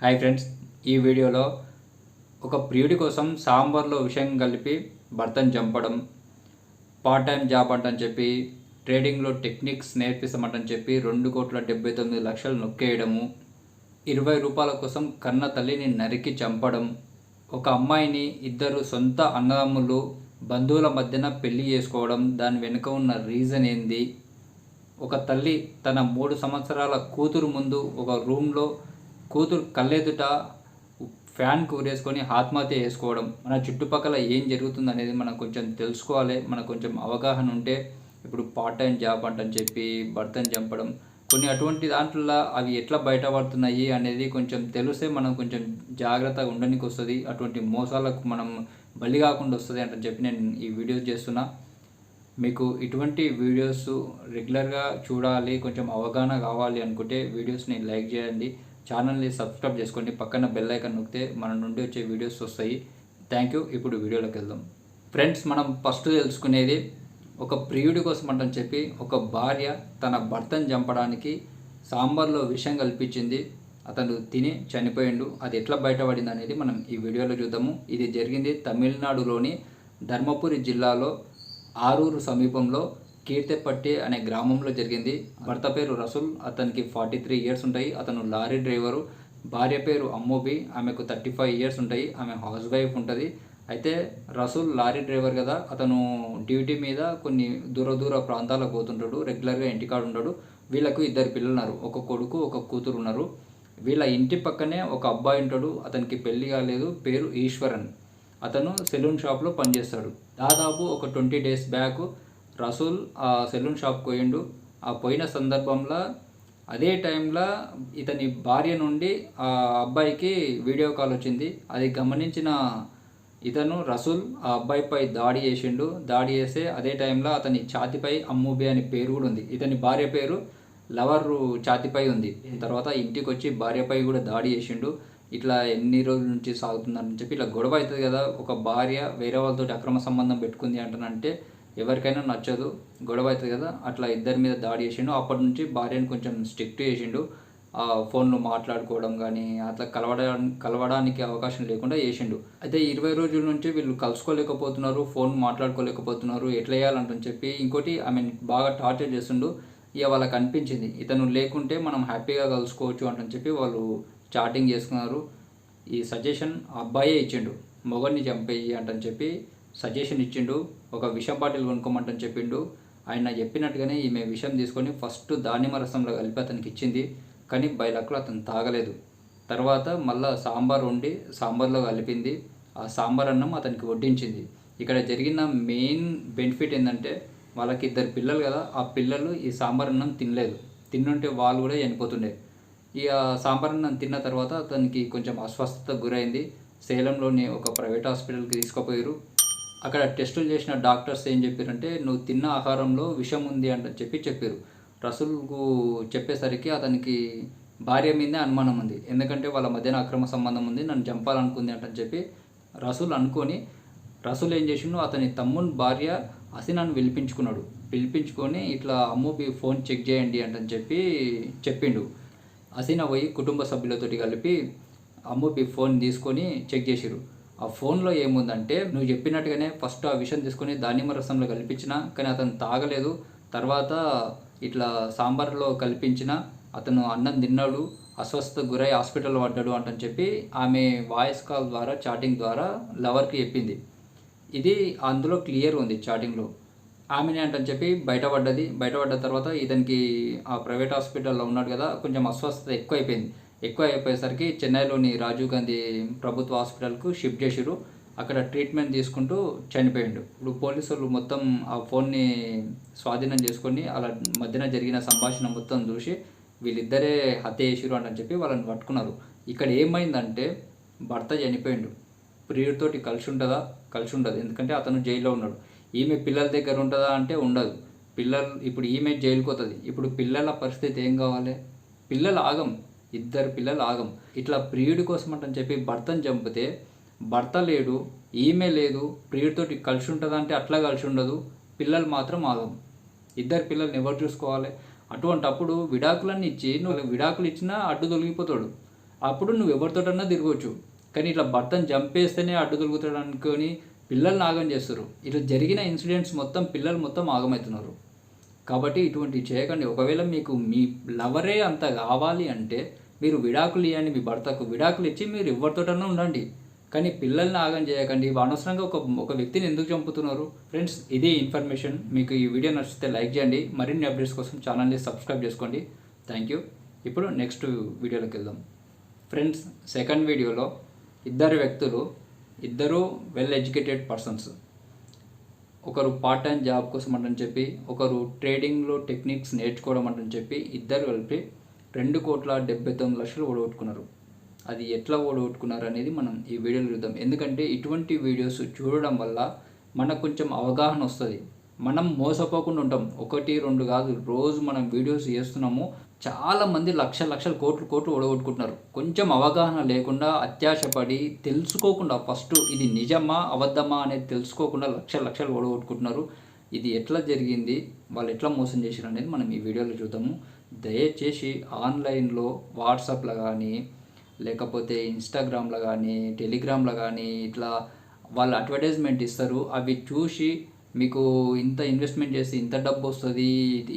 Hi friends ఈ వీడియోలో ఒక ప్రియుడి కోసం సాంబార్లో విషయం కలిపి భర్తను చంపడం పార్ట్ టైం జాబ్ అంటని చెప్పి ట్రేడింగ్లో టెక్నిక్స్ నేర్పిస్తామంటని చెప్పి రెండు కోట్ల డెబ్బై తొమ్మిది లక్షలు నొక్కేయడము ఇరవై రూపాయల కోసం కన్న తల్లిని నరికి చంపడం ఒక అమ్మాయిని ఇద్దరు సొంత అన్నదమ్ములు బంధువుల మధ్యన పెళ్ళి చేసుకోవడం దాని వెనుక ఉన్న రీజన్ ఏంది? ఒక తల్లి తన మూడు సంవత్సరాల కూతురు ముందు ఒక రూమ్లో కూతురు కళ్ళెదుట ఫ్యాన్ కూరేసుకొని ఆత్మహత్య చేసుకోవడం మన చుట్టుపక్కల ఏం జరుగుతుంది అనేది మనం కొంచెం తెలుసుకోవాలి. మనకు కొంచెం అవగాహన ఉంటే ఇప్పుడు పార్ట్ టైం జాబ్ అంటని చెప్పి భర్తను చంపడం కొన్ని అటువంటి దాంట్లో అవి ఎట్లా బయటపడుతున్నాయి అనేది కొంచెం తెలిస్తే మనం కొంచెం జాగ్రత్తగా ఉండడానికి వస్తుంది. అటువంటి మోసాలకు మనం బలి కాకుండా వస్తుంది అంటని చెప్పి నేను ఈ వీడియో చేస్తున్నా. మీకు ఇటువంటి వీడియోస్ రెగ్యులర్గా చూడాలి కొంచెం అవగాహన కావాలి అనుకుంటే వీడియోస్ని లైక్ చేయండి. ఛానల్ని సబ్స్క్రైబ్ చేసుకోండి. పక్కన బెల్ ఐకన్ నొక్కితే మన నుండి వచ్చే వీడియోస్ వస్తాయి. థ్యాంక్ యూ ఇప్పుడు వీడియోలోకి వెళ్దాం. ఫ్రెండ్స్ మనం ఫస్ట్ తెలుసుకునేది ఒక ప్రియుడి కోసం అంటని చెప్పి ఒక భార్య తన భర్తను చంపడానికి సాంబార్లో విషం కల్పించింది. అతను తిని చనిపోయిండు. అది ఎట్లా బయటపడింది అనేది మనం ఈ వీడియోలో చూద్దాము. ఇది జరిగింది తమిళనాడులోని ధర్మపురి జిల్లాలో ఆరూరు సమీపంలో కీర్తెపట్టి అనే గ్రామంలో జరిగింది. భర్త పేరు రసూల్ అతనికి ఫార్టీ త్రీ ఇయర్స్ ఉంటాయి. అతను లారీ డ్రైవరు. భార్య పేరు అమ్మోబి ఆమెకు థర్టీ ఫైవ్ ఇయర్స్ ఉంటాయి. ఆమె హౌస్ వైఫ్ ఉంటుంది. అయితే రసూల్ లారీ డ్రైవర్ కదా. అతను డ్యూటీ మీద కొన్ని దూర దూర ప్రాంతాలకు పోతుంటాడు. రెగ్యులర్గా ఇంటికాడ ఉంటాడు. వీళ్ళకు ఇద్దరు పిల్లలు ఉన్నారు ఒక కొడుకు ఒక కూతురు ఉన్నారు. వీళ్ళ ఇంటి పక్కనే ఒక అబ్బాయి ఉంటాడు. అతనికి పెళ్ళి కాలేదు. పేరు ఈశ్వరన్. అతను సెలూన్ షాప్లో పనిచేస్తాడు. దాదాపు ఒక ట్వంటీ డేస్ బ్యాక్ రసూల్ ఆ సెలూన్ షాప్ పోయిండు. ఆ పోయిన సందర్భంలో అదే టైంలో ఇతని భార్య నుండి ఆ అబ్బాయికి వీడియో కాల్ వచ్చింది. అది గమనించిన ఇతను రసూల్ ఆ అబ్బాయిపై దాడి చేసిండు. దాడి చేస్తే అదే టైంలో అతని ఛాతిపై అమ్మూబి అని పేరు కూడా ఉంది. ఇతని భార్య పేరు లవర్ ఛాతిపై ఉంది. తర్వాత ఇంటికి వచ్చి భార్యపై కూడా దాడి చేసిండు. ఇట్లా ఎన్ని రోజుల నుంచి సాగుతుందని చెప్పి ఇట్లా గొడవ అవుతుంది కదా. ఒక భార్య వేరే వాళ్ళతో అక్రమ సంబంధం పెట్టుకుంది అంటానంటే ఎవరికైనా నచ్చదు గొడవ అవుతుంది కదా అట్లా ఇద్దరి మీద దాడి చేసిండు. అప్పటి నుంచి భార్యను కొంచెం స్ట్రిక్ట్ చేసిండు. ఆ ఫోన్లో మాట్లాడుకోవడం కానీ అట్లా కలవడానికి కలవడానికి అవకాశం లేకుండా చేసిండు. అయితే ఇరవై రోజుల నుంచి వీళ్ళు కలుసుకోలేకపోతున్నారు ఫోన్ మాట్లాడుకోలేకపోతున్నారు ఎట్లా చేయాలంటని చెప్పి ఇంకోటి ఆమె బాగా టార్చర్ చేస్తుండు. ఇక వాళ్ళకి అనిపించింది ఇతను లేకుంటే మనం హ్యాపీగా కలుసుకోవచ్చు అంటని చెప్పి వాళ్ళు చాటింగ్ చేసుకున్నారు. ఈ సజెషన్ అబ్బాయే ఇచ్చిండు మొగడిని చంపేయి అంటని చెప్పి సజెషన్ ఇచ్చిండు. ఒక విషం బాటిల్ కొనుక్కోమంటని చెప్పిండు. ఆయన చెప్పినట్టుగానే ఈమె విషం తీసుకొని ఫస్ట్ దానిమ్మ రసంలో కలిపి అతనికి ఇచ్చింది. కానీ బై లక్లో అతను తాగలేదు. తర్వాత మళ్ళా సాంబార్ వండి సాంబార్లో కలిపింది. ఆ సాంబార్ అన్నం అతనికి వడ్డించింది. ఇక్కడ జరిగిన మెయిన్ బెనిఫిట్ ఏంటంటే వాళ్ళకి ఇద్దరు పిల్లలు కదా ఆ పిల్లలు ఈ సాంబార్ అన్నం తినలేదు. తిన్నుంటే వాళ్ళు కూడా చనిపోతుండే. ఇక సాంబార్ అన్నం తిన్న తర్వాత అతనికి కొంచెం అస్వస్థత గురైంది. సేలంలోని ఒక ప్రైవేట్ హాస్పిటల్కి తీసుకుపోయారు అక్కడ టెస్టులు చేసిన డాక్టర్స్ ఏం చెప్పారంటే నువ్వు తిన్న ఆహారంలో విషం ఉంది అని చెప్పి చెప్పారు. రసూల్కు చెప్పేసరికి అతనికి భార్య మీదే అనుమానం ఉంది. ఎందుకంటే వాళ్ళ మధ్యన అక్రమ సంబంధం ఉంది నన్ను చంపాలనుకుంది అంటని చెప్పి రసూల్ అనుకొని రసూల్ ఏం చేసిండు అతని తమ్ముని భార్య హసీనాను పిలిపించుకున్నాడు. పిలిపించుకొని ఇట్లా అమ్మోబి ఫోన్ చెక్ చేయండి అంటని చెప్పి చెప్పిండు. హసీనా పోయి కుటుంబ సభ్యులతోటి కలిపి అమ్మూబి ఫోన్ తీసుకొని చెక్ చేసిరు ఆ ఫోన్లో ఏముందంటే నువ్వు చెప్పినట్టుగానే ఫస్ట్ ఆ విషయం తీసుకొని దానిమ్మ రసంలో కల్పించిన కానీ అతను తాగలేదు. తర్వాత ఇట్లా సాంబార్లో కల్పించిన అతను అన్నం తిన్నాడు అస్వస్థ గురై హాస్పిటల్లో పడ్డాడు అంటని చెప్పి ఆమె వాయిస్ కాల్ ద్వారా చాటింగ్ ద్వారా లవర్కి చెప్పింది. ఇది అందులో క్లియర్ ఉంది చాటింగ్లో. ఆమెనే అంటని చెప్పి బయటపడ్డది. బయటపడ్డ తర్వాత ఇతనికి ఆ ప్రైవేట్ హాస్పిటల్లో ఉన్నాడు కదా కొంచెం అస్వస్థత ఎక్కువైపోయింది. ఎక్కువ అయిపోయేసరికి చెన్నైలోని రాజీవ్ గాంధీ ప్రభుత్వ హాస్పిటల్కు షిఫ్ట్ చేసిరు అక్కడ ట్రీట్మెంట్ తీసుకుంటూ చనిపోయిండు. ఇప్పుడు పోలీసులు మొత్తం ఆ ఫోన్ని స్వాధీనం చేసుకొని అలా మధ్యన జరిగిన సంభాషణ మొత్తం చూసి వీళ్ళిద్దరే హత్య చేసిరు అని చెప్పి వాళ్ళని పట్టుకున్నారు. ఇక్కడ ఏమైందంటే భర్త చనిపోయిండు. ప్రియుడితోటి కలిసి ఉంటుందా? కలిసి ఉండదు. ఎందుకంటే అతను జైల్లో ఉన్నాడు. ఈమె పిల్లల దగ్గర ఉంటుందా అంటే ఉండదు. పిల్లలు ఇప్పుడు ఈమె జైలుకి పోతుంది. ఇప్పుడు పిల్లల పరిస్థితి ఏం కావాలి? పిల్లలు ఆగం. ఇద్దరు పిల్లలు ఆగం. ఇట్లా ప్రియుడి కోసం అంటని చెప్పి భర్తను చంపితే భర్త లేడు ఈమె లేదు ప్రియుడితోటి కలిసి ఉంటుందా అంటే అట్లా కలిసి ఉండదు పిల్లలు మాత్రం ఆగం. ఇద్దరు పిల్లల్ని ఎవరు చూసుకోవాలి? అటువంటి అప్పుడు విడాకులన్నీ ఇచ్చి నువ్వు విడాకులు ఇచ్చినా అడ్డు తొలగిపోతాడు. అప్పుడు నువ్వు ఎవరితోటన్నా తిరగవచ్చు కానీ ఇట్లా భర్తను చంపేస్తేనే అడ్డు తొలుగుతాడు అనుకొని పిల్లల్ని ఆగం చేస్తారు. ఇట్లా జరిగిన ఇన్సిడెంట్స్ మొత్తం పిల్లలు మొత్తం ఆగమవుతున్నారు. కాబట్టి ఇటువంటి చేయకండి. ఒకవేళ మీకు మీ లవరే అంత కావాలి అంటే మీరు విడాకులు ఇవ్వండి మీ భర్తకు విడాకులు ఇచ్చి మీరు ఎవరితోటనే ఉండండి. కానీ పిల్లల్ని ఆగం చేయకండి. అనవసరంగా ఒక ఒక వ్యక్తిని ఎందుకు చంపుతున్నారు? ఫ్రెండ్స్ ఇదే ఇన్ఫర్మేషన్ మీకు ఈ వీడియో నచ్చితే లైక్ చేయండి. మరిన్ని అప్డేట్స్ కోసం ఛానల్ని సబ్స్క్రైబ్ చేసుకోండి. థ్యాంక్ యూ ఇప్పుడు నెక్స్ట్ వీడియోలోకి వెళ్దాం. ఫ్రెండ్స్ సెకండ్ వీడియోలో ఇద్దరు వ్యక్తులు ఇద్దరు వెల్ ఎడ్యుకేటెడ్ పర్సన్స్ ఒకరు పార్ట్ టైం జాబ్ కోసం అంటని చెప్పి ఒకరు ట్రేడింగ్లో టెక్నిక్స్ నేర్చుకోవడం అంటని చెప్పి ఇద్దరు కలిపి రెండు కోట్ల డెబ్బై తొమ్మిది లక్షలు ఓడగొట్టుకున్నారు. అది ఎట్లా ఓడగొట్టుకున్నారు అనేది మనం ఈ వీడియోలో చూద్దాం. ఎందుకంటే ఇటువంటి వీడియోస్ చూడడం వల్ల మనకు కొంచెం అవగాహన వస్తుంది. మనం మోసపోకుండా ఉంటాం. ఒకటి రెండు కాదు. రోజు మనం వీడియోస్ చేస్తున్నాము. చాలా మంది లక్ష లక్షల కోట్లు కోట్లు ఓడగొట్టుకుంటున్నారు. కొంచెం అవగాహన లేకుండా అత్యాశపడి తెలుసుకోకుండా ఫస్ట్ ఇది నిజమా అబద్ధమా అనేది తెలుసుకోకుండా లక్ష లక్షలు ఓడగొట్టుకుంటున్నారు. ఇది ఎట్లా జరిగింది వాళ్ళు ఎట్లా మోసం చేశారు అనేది మనం ఈ వీడియోలో చూద్దాము. దయచేసి ఆన్లైన్లో వాట్సాప్లో కానీ లేకపోతే ఇన్స్టాగ్రామ్లో కానీ టెలిగ్రామ్లో కానీ ఇట్లా వాళ్ళు అడ్వర్టైజ్మెంట్ ఇస్తారు. అవి చూసి మీకు ఇంత ఇన్వెస్ట్మెంట్ చేస్తే ఇంత డబ్బు వస్తుంది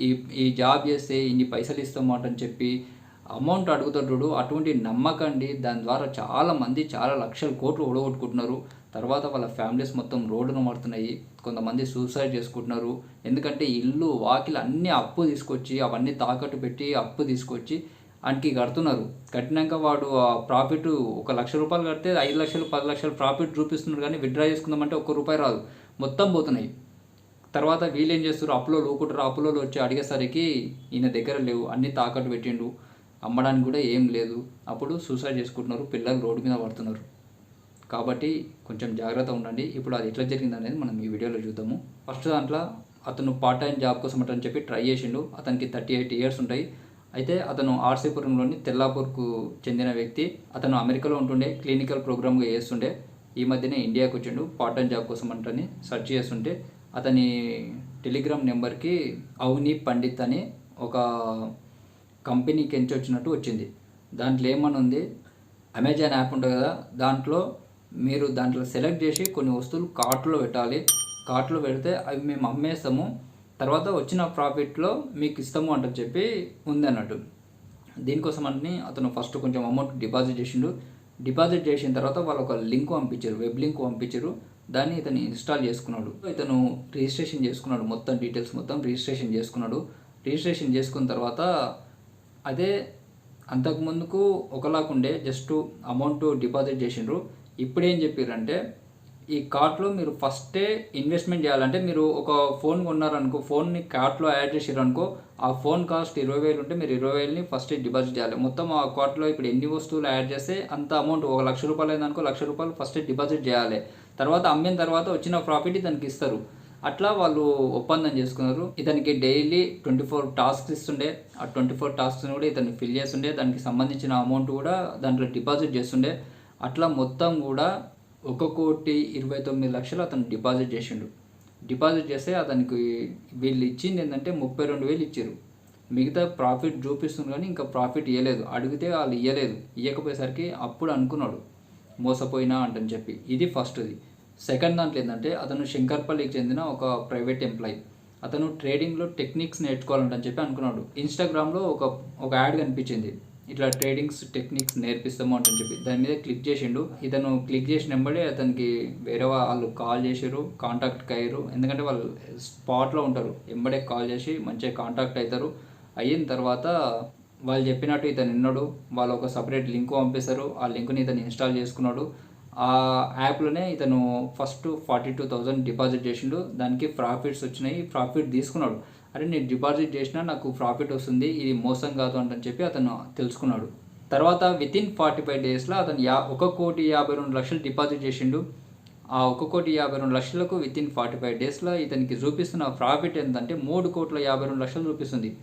ఈ ఈ జాబ్ చేస్తే ఇన్ని పైసలు ఇస్తామాట అని చెప్పి అమౌంట్ అడుగుతాడు అటువంటి నమ్మకండి దాని ద్వారా చాలామంది చాలా లక్షల కోట్లు ఓడగొట్టుకుంటున్నారు. తర్వాత వాళ్ళ ఫ్యామిలీస్ మొత్తం రోడ్డున మారుతున్నాయి. కొంతమంది సూసైడ్ చేసుకుంటున్నారు. ఎందుకంటే ఇల్లు వాకిలు అన్నీ అప్పు తీసుకొచ్చి అవన్నీ తాకట్టు పెట్టి అప్పు తీసుకొచ్చి ఆయనకి కడుతున్నారు. కట్టినాక వాడు ఆ ప్రాఫిట్ ఒక లక్ష రూపాయలు కడితే ఐదు లక్షలు పది లక్షలు ప్రాఫిట్ చూపిస్తున్నారు కానీ విత్డ్రా చేసుకుందామంటే ఒక్క రూపాయి రాదు. మొత్తం పోతున్నాయి. తర్వాత వీళ్ళు ఏం చేస్తారు అప్పులో లోకుంటారు అప్పులో వచ్చి అడిగేసరికి ఈయన దగ్గర లేవు. అన్నీ తాకట్టు పెట్టిండు. అమ్మడానికి కూడా ఏం లేదు. అప్పుడు సూసైడ్ చేసుకుంటున్నారు. పిల్లలు రోడ్డు మీద పడుతున్నారు. కాబట్టి కొంచెం జాగ్రత్త ఉండండి. ఇప్పుడు అది ఎట్లా జరిగింది అనేది మనం ఈ వీడియోలో చూద్దాము. ఫస్ట్ దాంట్లో అతను పార్ట్ టైం జాబ్ కోసం అని చెప్పి ట్రై చేసిండు. అతనికి థర్టీ ఎయిట్ ఇయర్స్ ఉంటాయి. అయితే అతను ఆర్సీపురంలోని తెల్లాపూర్కు చెందిన వ్యక్తి. అతను అమెరికాలో ఉంటుండే క్లినికల్ ప్రోగ్రామ్గా చేస్తుండే. ఈ మధ్యనే ఇండియాకి వచ్చిండు. పార్ట్ టైం జాబ్ కోసం అంటని సెర్చ్ చేస్తుంటే అతని టెలిగ్రామ్ నెంబర్కి అవని పండిత్ అని ఒక కంపెనీకి ఎంచి వచ్చినట్టు వచ్చింది. దాంట్లో ఏమని ఉంది అమెజాన్ యాప్ ఉంటుంది కదా దాంట్లో మీరు దాంట్లో సెలెక్ట్ చేసి కొన్ని వస్తువులు కార్ట్లో పెట్టాలి. కార్ట్లో పెడితే అవి మేము అమ్మేస్తాము. తర్వాత వచ్చిన ప్రాఫిట్లో మీకు ఇస్తాము అంటని చెప్పి ఉంది అన్నట్టు. దీనికోసం అని అతను ఫస్ట్ కొంచెం అమౌంట్ డిపాజిట్ చేసిండు. డిపాజిట్ చేసిన తర్వాత వాళ్ళు ఒక లింక్ పంపించారు వెబ్ లింక్ పంపించారు. దాన్ని ఇతను ఇన్స్టాల్ చేసుకున్నాడు. ఇతను రిజిస్ట్రేషన్ చేసుకున్నాడు. మొత్తం డీటెయిల్స్ మొత్తం రిజిస్ట్రేషన్ చేసుకున్నాడు. రిజిస్ట్రేషన్ చేసుకున్న తర్వాత అదే అంతకుముందుకు ఒకలాకుండే జస్ట్ అమౌంట్ డిపాజిట్ చేసిండ్రు. ఇప్పుడు ఏం చెప్పారంటే ఈ కార్ట్లో మీరు ఫస్టే ఇన్వెస్ట్మెంట్ చేయాలంటే మీరు ఒక ఫోన్ కొన్నారనుకో ఫోన్ని కార్ట్లో యాడ్ చేసారనుకో ఆ ఫోన్ కాస్ట్ ఇరవై వేలు ఉంటే మీరు ఇరవై వేలని ఫస్ట్ డిపాజిట్ చేయాలి. మొత్తం ఆ కార్ట్లో ఇప్పుడు ఎన్ని వస్తువులు యాడ్ చేస్తే అంత అమౌంట్ ఒక లక్ష రూపాయలు అయిందనుకో లక్ష రూపాయలు ఫస్ట్ డిపాజిట్ చేయాలి. తర్వాత అమ్మిన తర్వాత వచ్చిన ప్రాఫిట్ ఇతనికి ఇస్తారు. అట్లా వాళ్ళు ఒప్పందం చేసుకున్నారు. ఇతనికి డైలీ ట్వంటీ ఫోర్ టాస్క్స్ ఇస్తుండే. ఆ ట్వంటీ ఫోర్ టాస్క్స్ని కూడా ఇతను ఫిల్ చేస్తుండే. దానికి సంబంధించిన అమౌంట్ కూడా దాంట్లో డిపాజిట్ చేస్తుండే. అట్లా మొత్తం కూడా ఒక కోటి ఇరవై తొమ్మిది లక్షలు అతను డిపాజిట్ చేసిండు. డిపాజిట్ చేస్తే అతనికి వీళ్ళు ఇచ్చింది ఏంటంటే ముప్పై రెండు వేలు ఇచ్చారు. మిగతా ప్రాఫిట్ చూపిస్తుంది కానీ ఇంకా ప్రాఫిట్ ఇవ్వలేదు అడిగితే వాళ్ళు ఇవ్వలేదు ఇవ్వకపోయేసరికి అప్పుడు అనుకున్నాడు. మోసపోయినా అంటని చెప్పి. ఇది ఫస్ట్ది. సెకండ్ దాంట్లో ఏంటంటే అతను శంకర్పల్లికి చెందిన ఒక ప్రైవేట్ ఎంప్లాయీ. అతను ట్రేడింగ్లో టెక్నిక్స్ నేర్చుకోవాలంటని చెప్పి అనుకున్నాడు. ఇన్స్టాగ్రామ్లో ఒక ఒక యాడ్ కనిపించింది. ఇట్లా ట్రేడింగ్స్ టెక్నిక్స్ నేర్పిస్తాము అంటని చెప్పి. దాని మీద క్లిక్ చేసిండు. ఇతను క్లిక్ చేసిన వెంబడే అతనికి వేరే వాళ్ళు కాల్ చేసారు కాంటాక్ట్కి అయ్యారు ఎందుకంటే వాళ్ళు స్పాట్లో ఉంటారు. వెంబడే కాల్ చేసి మంచిగా కాంటాక్ట్ అవుతారు అయిన తర్వాత వాళ్ళు చెప్పినట్టు ఇతను విన్నాడు. వాళ్ళు ఒక సపరేట్ లింక్ పంపిస్తారు. ఆ లింక్ని ఇతను ఇన్స్టాల్ చేసుకున్నాడు. ఆ యాప్లోనే ఇతను first forty two thousand deposit చేసిండు. దానికి ప్రాఫిట్స్ వచ్చినాయి. ప్రాఫిట్ తీసుకున్నాడు. అరే నేను డిపాజిట్ చేసినా నాకు ప్రాఫిట్ వస్తుంది. ఇది మోసం కాదు అంటని చెప్పి అతను తెలుసుకున్నాడు. తర్వాత విత్ ఇన్ ఫార్టీ ఫైవ్ డేస్లో అతను యా ఒక కోటి యాభై రెండు లక్షలు డిపాజిట్ చేసిండు. ఆ ఒక కోటి యాభై రెండు లక్షలకు విత్ ఇన్ ఫార్టీ ఫైవ్ డేస్లో ఇతనికి చూపిస్తున్న ప్రాఫిట్ ఏంటంటే మూడు కోట్ల యాభై రెండు లక్షలు చూపిస్తుంది.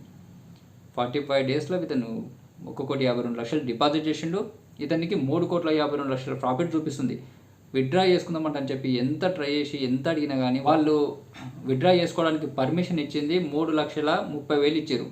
ఫార్టీ ఫైవ్ డేస్లో ఇతను ఒక కోటి యాభై రెండు లక్షలు డిపాజిట్ చేసిండు. ఇతనికి మూడు కోట్ల యాభై రెండు లక్షల ప్రాఫిట్ చూపిస్తుంది. విత్డ్రా చేసుకుందామంట అని చెప్పి ఎంత ట్రై చేసి ఎంత అడిగినా కానీ వాళ్ళు విత్డ్రా చేసుకోవడానికి పర్మిషన్ ఇచ్చింది మూడు లక్షల ముప్పై వేలు ఇచ్చారు.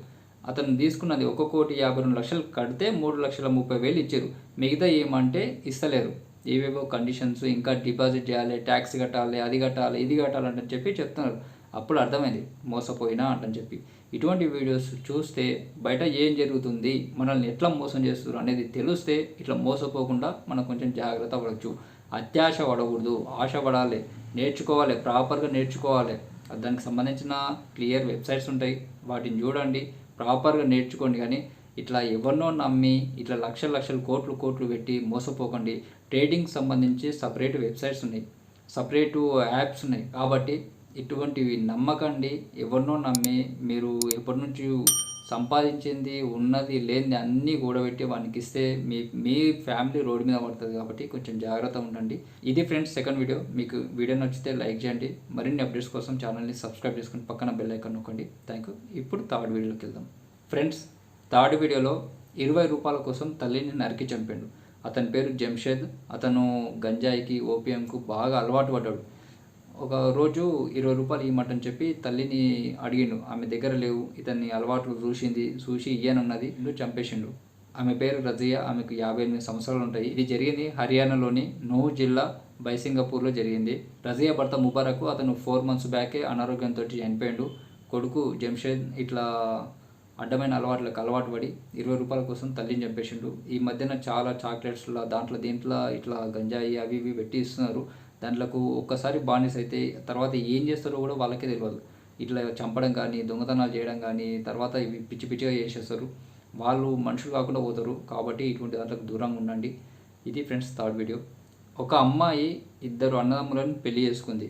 అతను తీసుకున్నది ఒక కోటి యాభై రెండు లక్షలు కడితే మూడు లక్షల ముప్పై వేలు ఇచ్చారు. మిగతా ఏమంటే ఇస్తలేరు. ఏవేవో కండిషన్స్ ఇంకా డిపాజిట్ చేయాలి ట్యాక్స్ కట్టాలి అది కట్టాలి ఇది కట్టాలని చెప్పి చెప్తున్నారు. అప్పుడు అర్థమైంది. మోసపోయినా అంటని చెప్పి. ఇటువంటి వీడియోస్ చూస్తే బయట ఏం జరుగుతుంది? మనల్ని ఎట్లా మోసం చేస్తారు అనేది తెలిస్తే ఇట్లా మోసపోకుండా మనం కొంచెం జాగ్రత్త పడవచ్చు అత్యాశ పడకూడదు. ఆశ పడాలి. నేర్చుకోవాలి. ప్రాపర్గా నేర్చుకోవాలి. దానికి సంబంధించిన క్లియర్ వెబ్సైట్స్ ఉంటాయి. వాటిని చూడండి. ప్రాపర్గా నేర్చుకోండి కానీ ఇట్లా ఎవరినో నమ్మి ఇట్లా లక్షల లక్షలు కోట్లు కోట్లు పెట్టి మోసపోకండి. ట్రేడింగ్ సంబంధించి సపరేట్ వెబ్సైట్స్ ఉన్నాయి. సపరేటు యాప్స్ ఉన్నాయి. కాబట్టి ఇటువంటివి నమ్మకండి. ఎవరినో నమ్మి మీరు ఎప్పటి నుంచి సంపాదించింది ఉన్నది లేనిది అన్నీ కూడబెట్టి వానికి ఇస్తే మీ మీ ఫ్యామిలీ రోడ్డు మీద పడుతుంది కాబట్టి కొంచెం జాగ్రత్త ఉండండి. ఇది ఫ్రెండ్స్ సెకండ్ వీడియో. మీకు వీడియో నచ్చితే లైక్ చేయండి. మరిన్ని అప్డేట్స్ కోసం ఛానల్ని సబ్స్క్రైబ్ చేసుకుని పక్కన బెల్ ఐకాన్ నొక్కండి. థ్యాంక్ యూ ఇప్పుడు థర్డ్ వీడియోకి వెళ్దాం. ఫ్రెండ్స్ థర్డ్ వీడియోలో ఇరవై రూపాయల కోసం తల్లిని నరికి చంపాడు. అతని పేరు జంషేద్. అతను గంజాయికి ఓపీఎంకు బాగా అలవాటు పడ్డాడు. ఒక రోజు ఇరవై రూపాయలు ఇవ్వమంటని చెప్పి తల్లిని అడిగిండు. ఆమె దగ్గర లేవు. ఇతన్ని అలవాట్లు చూసింది చూసి ఇయ్యనున్నది నువ్వు చంపేసిండు. ఆమె పేరు రజియా ఆమెకు యాభై ఎనిమిది సంవత్సరాలు ఉంటాయి. ఇది జరిగింది హర్యానాలోని నోహు జిల్లా బైసింగపూర్లో జరిగింది. రజియా భర్త ముబారక్ అతను ఫోర్ మంత్స్ బ్యాకే అనారోగ్యంతో చనిపోయాడు. కొడుకు జంషేద్ ఇట్లా అడ్డమైన అలవాట్లకు అలవాటు పడి ఇరవై రూపాయల కోసం తల్లిని చంపేసిండు. ఈ మధ్యన చాలా చాక్లెట్స్లో దాంట్లో దీంట్లో ఇట్లా గంజాయి అవి ఇవి పెట్టి ఇస్తున్నారు. దాంట్లకు ఒక్కసారి బానిస అయితే తర్వాత ఏం చేస్తారో కూడా వాళ్ళకే తెలియదు ఇట్లా చంపడం కానీ దొంగతనాలు చేయడం కానీ తర్వాత ఇవి పిచ్చి పిచ్చిగా చేసేస్తారు. వాళ్ళు మనుషులు కాకుండా పోతారు. కాబట్టి ఇటువంటి దాంట్లకు దూరంగా ఉండండి. ఇది ఫ్రెండ్స్ థర్డ్ వీడియో. ఒక అమ్మాయి ఇద్దరు అన్నదమ్ములను పెళ్ళి చేసుకుంది.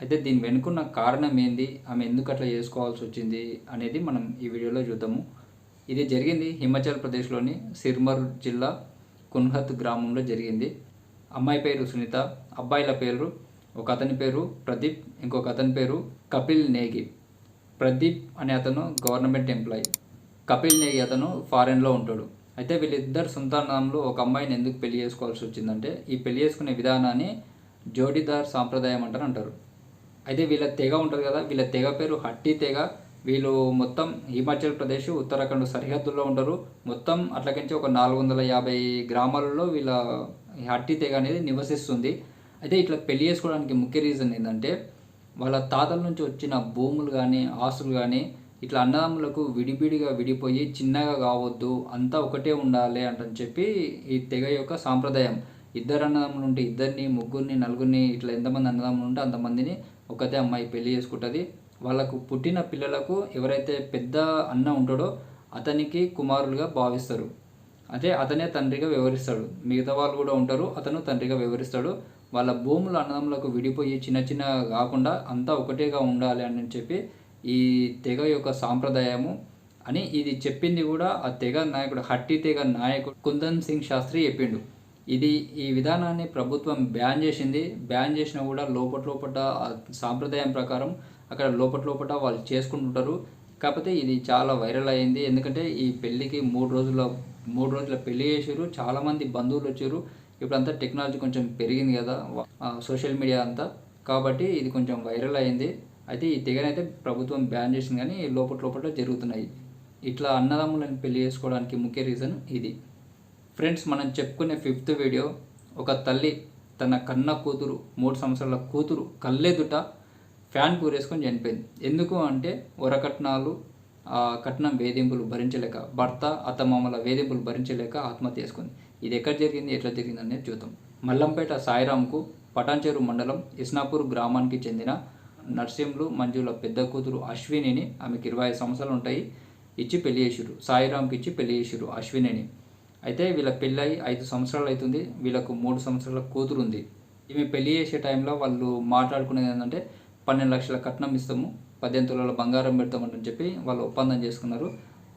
అయితే దీని వెనుకున్న కారణం ఏంది? ఆమె ఎందుకు అట్లా చేసుకోవాల్సి వచ్చింది? అనేది మనం ఈ వీడియోలో చూద్దాము. ఇది జరిగింది హిమాచల్ ప్రదేశ్లోని సిర్మర్ జిల్లా కున్హత్ గ్రామంలో జరిగింది. అమ్మాయి పేరు సునీత అబ్బాయిల పేరు ఒక అతని పేరు ప్రదీప్ ఇంకొక అతని పేరు కపిల్ నేగి. ప్రదీప్ అనే అతను గవర్నమెంట్ ఎంప్లాయీ. కపిల్ నేగి అతను ఫారెన్లో ఉంటాడు. అయితే వీళ్ళిద్దరు సంతానంలో ఒక అమ్మాయిని ఎందుకు పెళ్ళి చేసుకోవాల్సి వచ్చిందంటే ఈ పెళ్ళి చేసుకునే విధానాన్ని జోడీదార్ సాంప్రదాయం అంటారు అంటారు. అయితే వీళ్ళ తెగ ఉంటుంది కదా వీళ్ళ తెగ పేరు హట్టి తెగ. వీళ్ళు మొత్తం హిమాచల్ ప్రదేశ్ ఉత్తరాఖండ్ సరిహద్దుల్లో ఉంటారు మొత్తం అట్లకించి ఒక నాలుగు వందల యాభై గ్రామాలలో వీళ్ళ హట్టి తెగ అనేది నివసిస్తుంది. అయితే ఇట్లా పెళ్ళి చేసుకోవడానికి ముఖ్య రీజన్ ఏంటంటే వాళ్ళ తాతల నుంచి వచ్చిన భూములు కానీ ఆస్తులు కానీ ఇట్లా అన్నదమ్ములకు విడివిడిగా విడిపోయి చిన్నగా కావద్దు అంతా ఒకటే ఉండాలి అంటని చెప్పి ఈ తెగ యొక్క సాంప్రదాయం. ఇద్దరు అన్నదమ్ములు ఉంటే ఇద్దరిని ముగ్గురిని నలుగురిని ఇట్లా ఎంతమంది అన్నదమ్ములు ఉంటే అంతమందిని ఒకతే అమ్మాయి పెళ్ళి చేసుకుంటుంది. వాళ్ళకు పుట్టిన పిల్లలకు ఎవరైతే పెద్ద అన్న ఉంటాడో అతనికి కుమారులుగా భావిస్తారు. అంటే అతనే తండ్రిగా వ్యవహరిస్తాడు మిగతా వాళ్ళు కూడా ఉంటారు అతను తండ్రిగా వివరిస్తాడు. వాళ్ళ భూములు అన్నదమ్ములకు విడిపోయి చిన్న చిన్న కాకుండా అంతా ఒకటేగా ఉండాలి అని చెప్పి ఈ తెగ యొక్క సాంప్రదాయము అని ఇది చెప్పింది కూడా ఆ తెగ నాయకుడు హట్టి తెగ నాయకుడు కుందన్ సింగ్ శాస్త్రి చెప్పిండు. ఇది ఈ విధానాన్ని ప్రభుత్వం బ్యాన్ చేసింది. బ్యాన్ చేసినా కూడా లోపట లోపట సాంప్రదాయం ప్రకారం అక్కడ లోపట లోపట వాళ్ళు చేసుకుంటుంటారు. కాకపోతే ఇది చాలా వైరల్ అయింది. ఎందుకంటే ఈ పెళ్ళికి మూడు రోజుల మూడు రోజుల పెళ్ళి చేసారు చాలామంది బంధువులు వచ్చారు. ఇప్పుడంతా టెక్నాలజీ కొంచెం పెరిగింది కదా. సోషల్ మీడియా అంతా. కాబట్టి ఇది కొంచెం వైరల్ అయింది. అయితే ఈ తెగనైతే ప్రభుత్వం బ్యాన్ చేసింది కానీ లోపల లోపల జరుగుతున్నాయి. ఇట్లా అన్నదమ్ములను పెళ్ళి చేసుకోవడానికి ముఖ్య రీజన్ ఇది. ఫ్రెండ్స్ మనం చెప్పుకునే ఫిఫ్త్ వీడియో. ఒక తల్లి తన కన్న కూతురు మూడు సంవత్సరాల కూతురు కళ్ళెదుట ఫ్యాన్ కూరేసుకొని చనిపోయింది. ఎందుకు అంటే వరకట్నాలు కట్నం వేధింపులు భరించలేక భర్త అత్తమామల వేధింపులు భరించలేక ఆత్మహత్య చేసుకుంది. ఇది ఎక్కడ జరిగింది? ఎట్లా జరిగింది అనేది చూద్దాం. మల్లంపేట సాయిరాంకు పటాన్చేరు మండలం ఇస్నాపూర్ గ్రామానికి చెందిన నర్సింహులు మంజుల పెద్ద కూతురు అశ్వినిని ఆమెకి ఇరవై ఐదు సంవత్సరాలు ఉంటాయి ఇచ్చి పెళ్ళి చేసిరు సాయిరాంకి ఇచ్చి పెళ్ళి చేసిరు అశ్వినిని. అయితే వీళ్ళ పెళ్ళై ఐదు సంవత్సరాలు అవుతుంది వీళ్ళకు మూడు సంవత్సరాల కూతురు ఉంది ఈమె పెళ్ళి చేసే టైంలో వాళ్ళు మాట్లాడుకునేది ఏంటంటే పన్నెండు లక్షల కట్నం ఇస్తాము పద్దెనిమిది తులాల బంగారం పెడతామని చెప్పి వాళ్ళు ఒప్పందం చేసుకున్నారు.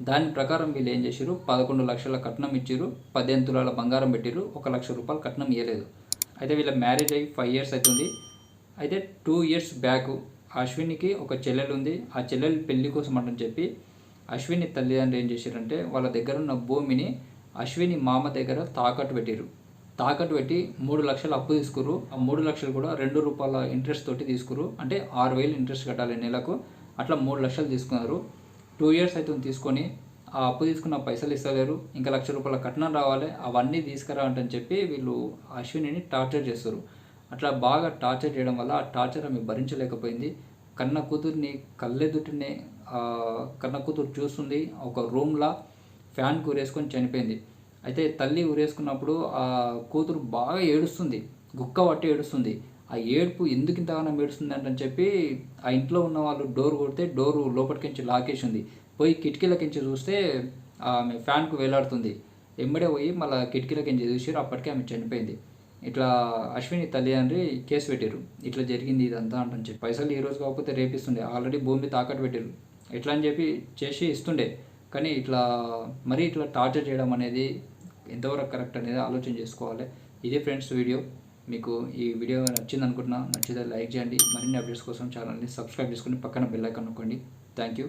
దాని ప్రకారం వీళ్ళు ఏం చేశారు పదకొండు లక్షల కట్నం ఇచ్చారు పద్దెనిమిది తులాల బంగారం పెట్టిరు ఒక లక్ష రూపాయలు కట్నం ఇవ్వలేదు అయితే వీళ్ళ మ్యారేజ్ అయ్యి ఫైవ్ ఇయర్స్ అవుతుంది అయితే టూ ఇయర్స్ బ్యాక్ అశ్వినికి ఒక చెల్లెలు ఉంది. ఆ చెల్లెలు పెళ్ళి కోసం అంటని చెప్పి అశ్విని తల్లిదండ్రులు ఏం చేశారంటే వాళ్ళ దగ్గర ఉన్న భూమిని అశ్విని మామ దగ్గర తాకట్టు పెట్టారు తాకట్టు పెట్టి మూడు లక్షలు అప్పు తీసుకురు ఆ మూడు లక్షలు కూడా రెండు రూపాయల ఇంట్రెస్ట్ తోటి తీసుకురు అంటే ఆరు వేలు ఇంట్రెస్ట్ కట్టాలి నెలకు. అట్లా మూడు లక్షలు తీసుకున్నారు. టూ ఇయర్స్ అయితే తీసుకొని ఆ అప్పు తీసుకున్న పైసలు ఇస్తలేరు. ఇంకా లక్ష రూపాయల కట్నం రావాలి. అవన్నీ తీసుకురా అంటని చెప్పి వీళ్ళు అశ్వినిని టార్చర్ చేస్తారు అట్లా బాగా టార్చర్ చేయడం వల్ల ఆ టార్చర్ ఆమె భరించలేకపోయింది. కన్న కూతుర్ని కళ్ళెదుటినే కన్న కూతురు చూస్తుంది. ఒక రూమ్లా ఫ్యాన్ కూరేసుకొని చనిపోయింది. అయితే తల్లి ఉరేసుకున్నప్పుడు ఆ కూతురు బాగా ఏడుస్తుంది. గుక్క పట్టి ఏడుస్తుంది. ఆ ఏడుపు ఎందుకు ఇంతగానో ఏడుస్తుంది అంటని చెప్పి ఆ ఇంట్లో ఉన్న వాళ్ళు డోర్ కొడితే డోరు లోపలికించి లాకేసి ఉంది పోయి కిటికీలకించి చూస్తే ఆమె ఫ్యాన్కు వేలాడుతుంది. ఎమ్మడే పోయి మళ్ళీ కిటికీలకించి చూసారు అప్పటికే ఆమె చనిపోయింది. ఇట్లా అశ్విని తల్లిదండ్రి కేసు పెట్టారు ఇట్లా జరిగింది ఇదంతా అంటని చెప్పి. పైసలు ఈ రోజు కాకపోతే రేపిస్తుండే. ఆల్రెడీ భూమి తాకట్టు పెట్టారు ఎట్లా అని చెప్పి చేసి ఇస్తుండే. కానీ ఇట్లా మరీ ఇట్లా టార్చర్ చేయడం అనేది ఎంతవరకు కరెక్ట్ అనేది ఆలోచన చేసుకోవాలి. ఇదే ఫ్రెండ్స్ వీడియో. మీకు ఈ వీడియో నచ్చింది అనుకుంటున్నా నచ్చితే లైక్ చేయండి. మరిన్ని అప్డేట్స్ కోసం ఛానల్ని సబ్స్క్రైబ్ చేసుకుని పక్కన బెల్ ఐకాన్ నొక్కండి. Thank you